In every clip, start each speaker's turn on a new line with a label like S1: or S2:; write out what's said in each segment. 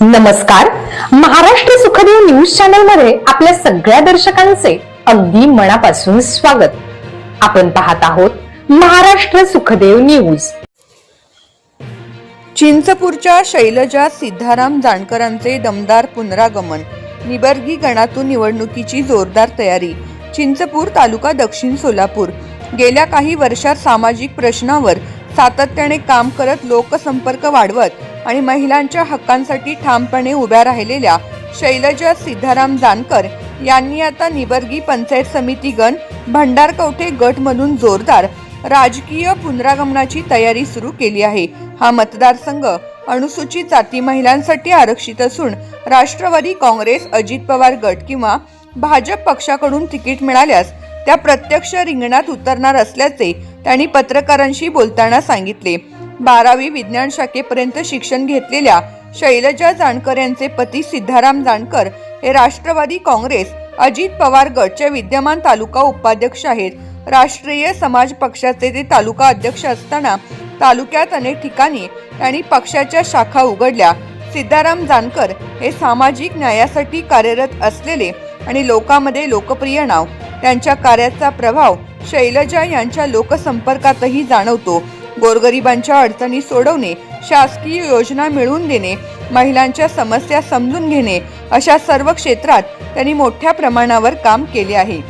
S1: नमस्कार. महाराष्ट्र सुखदेव न्यूज चॅनलमध्ये आपल्या सगळ्या दर्शकांचे अगदी मनापासून स्वागत. आपण पाहत आहोत महाराष्ट्र सुखदेव न्यूज.
S2: चिंचपूरच्या शैलजा सिद्धाराम जानकरांचे दमदार पुनरागमन निबर्गी गणातून निवडणुकीची जोरदार तयारी चिंचपूर तालुका दक्षिण सोलापूर. गेल्या काही वर्षात सामाजिक प्रश्नावर सातत्याने काम करत लोकसंपर्क वाढवत आणि महिलांच्या हक्कांसाठी ठामपणे उभ्या राहिलेल्या शैलजा सिद्धाराम जानकर यांनी आता निबर्गी पंचायत समिती गण भंडारकवठे गट म्हणून जोरदार राजकीय पुनरागमनाची तयारी सुरू केली आहे. हा मतदारसंघ अनुसूचित जाती महिलांसाठी आरक्षित असून राष्ट्रवादी काँग्रेस अजित पवार गट किंवा भाजप पक्षाकडून तिकीट मिळाल्यास त्या प्रत्यक्ष रिंगणात उतरणार असल्याचे त्यांनी पत्रकारांशी बोलताना सांगितले. बारावी विज्ञान शाखेपर्यंत शिक्षण घेतलेल्या शैलजा जानकर यांचे पती सिद्धाराम जानकर हे राष्ट्रवादी काँग्रेस अजित पवार गटचे विद्यमान तालुका उपाध्यक्ष आहेत. राष्ट्रीय समाज पक्षाचे ते तालुका अध्यक्ष असताना तालुक्यात अनेक ठिकाणी त्यांनी पक्षाच्या शाखा उघडल्या. सिद्धाराम जानकर हे सामाजिक न्यायासाठी कार्यरत असलेले आणि लोकांमध्ये लोकप्रिय नाव. त्यांच्या कार्याचा प्रभाव शैलजा यांच्या लोकसंपर्कातही जाणवतो. गोरगरिबांच्या अडचणी सोडवणे शासकीय योजना मिळवून देणे महिलांच्या समस्या समजून घेणे अशा सर्व क्षेत्रात त्यांनी मोठ्या प्रमाणावर काम केले आहे.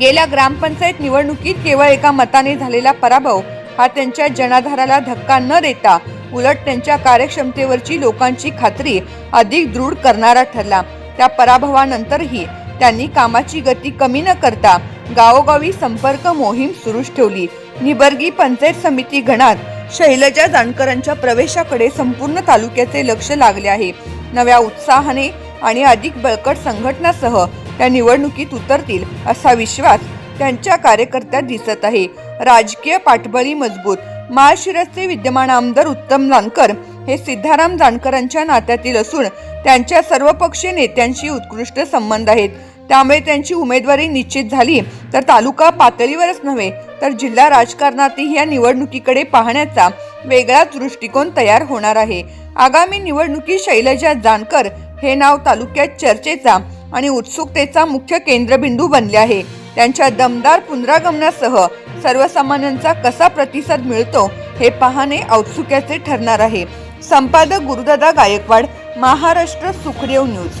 S2: गेल्या ग्रामपंचायत निवडणुकीत केवळ एका मताने झालेला पराभव हा त्यांच्या जनाधाराला धक्का न देता उलट त्यांच्या कार्यक्षमतेवरची लोकांची खात्री अधिक दृढ करणारा ठरला. त्या पराभवानंतरही त्यांनी कामाची गती कमी न करता गावोगावी संपर्क मोहीम सुरूच ठेवली. निबर्गी पंचायत समिती गणात शैलजा जानकरांच्या प्रवेशाकडे संपूर्ण तालुक्याचे लक्ष लागले आहे. नव्या उत्साहाने आणि अधिक बळकट संघटनासह त्या निवडणुकीत उतरतील असा विश्वास त्यांच्या कार्यकर्त्यात दिसत आहे. राजकीय पाठबळी मजबूत माळशिरसचे विद्यमान आमदार उत्तम जानकर हे सिद्धाराम जानकरांच्या नात्यातील असून त्यांच्या सर्वपक्षीय नेत्यांशी उत्कृष्ट संबंध आहेत. त्यामुळे त्यांची उमेदवारी निश्चित झाली तर तालुका पातळीवरच नव्हे तर जिल्हा राजकारणातही या निवडणुकीकडे पाहण्याचा वेगळाच दृष्टिकोन तयार होणार आहे. आगामी निवडणुकीत शैलजा जानकर हे नाव तालुक्यात चर्चेचा आणि उत्सुकतेचा मुख्य केंद्रबिंदू बनले आहे. त्यांच्या दमदार पुनरागमनासह सर्वसामान्यांचा कसा प्रतिसाद मिळतो हे पाहणे औत्सुक्याचे ठरणार आहे. संपादक गुरुदादा गायकवाड महाराष्ट्र सुखदेव न्यूज.